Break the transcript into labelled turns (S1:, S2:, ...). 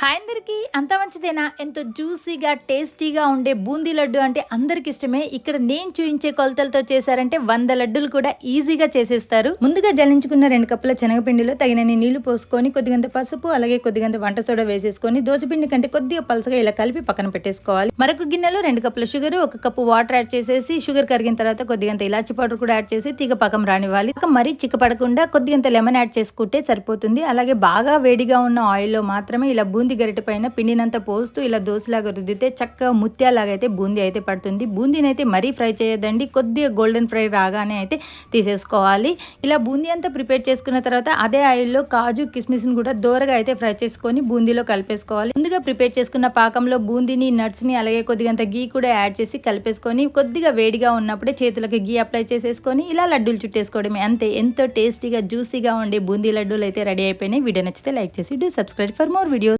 S1: Hi అందరికీ అంత మంచిదేనా? ఎంతో జ్యూసీగా టేస్టీగా ఉండే బూందీ లడ్డు అంటే అందరికి ఇష్టమే. ఇక్కడ నేను చూయించే కొలతలతో చేశారంటే వంద లడ్డులు కూడా ఈజీగా చేసేస్తారు. ముందుగా జలించుకున్న రెండు కప్పుల శనగపిండిలో తగినన్ని నీళ్ళు పోసుకొని కొద్దిగంత పసుపు అలాగే కొద్దిగంత వంట సోడా వేసేసుకొని దోసపిండి కంటే కొద్దిగా పలసగా ఇలా కలిపి పక్కన పెట్టేసుకోవాలి. మరొక గిన్నెలో రెండు కప్పుల షుగర్ ఒక కప్పు వాటర్ యాడ్ చేసేసి షుగర్ కరిగిన తర్వాత కొద్దిగంత ఇలాచి పౌడర్ కూడా యాడ్ చేసి తీగ పక్కం రానివ్వాలి. ఇక మరీ చిక్కపడకుండా కొద్దిగంత లెమన్ యాడ్ చేసుకుంటే సరిపోతుంది. అలాగే బాగా వేడిగా ఉన్న ఆయిల్లో మాత్రమే ఇలా బూందీ బూంది గరిటె పైన పిండినంత పోస్తూ ఇలా దోశలాగా రుద్దితే చక్కగా ముత్యాలాగా అయితే బూందీ అయితే పడుతుంది. బూందీని అయితే మరీ ఫ్రై చేయొద్దండి. కొద్దిగా గోల్డెన్ ఫ్రై రాగానే అయితే తీసేసుకోవాలి. ఇలా బూందీ అంతా ప్రిపేర్ చేసుకున్న తర్వాత అదే ఆయిల్లో కాజు కిస్మిస్ని కూడా దోరగా అయితే ఫ్రై చేసుకొని బూందీలో కలిపేసుకోవాలి. ముందుగా ప్రిపేర్ చేసుకున్న పాకంలో బూందీని నట్స్ని అలాగే కొద్దిగంత గీ కూడా యాడ్ చేసి కలిపేసుకొని కొద్దిగా వేడిగా ఉన్నప్పుడే చేతులకు గీ అప్లై చేసేసుకొని ఇలా లడ్డూలు చుట్టేసుకోవడమే. అంతే ఎంతో టేస్టీగా జ్యూసీగా ఉండే బూందీ లడ్డూలు అయితే రెడీ అయిపోయినాయి. వీడియో నచ్చితే లైక్ చేసి do subscribe for more video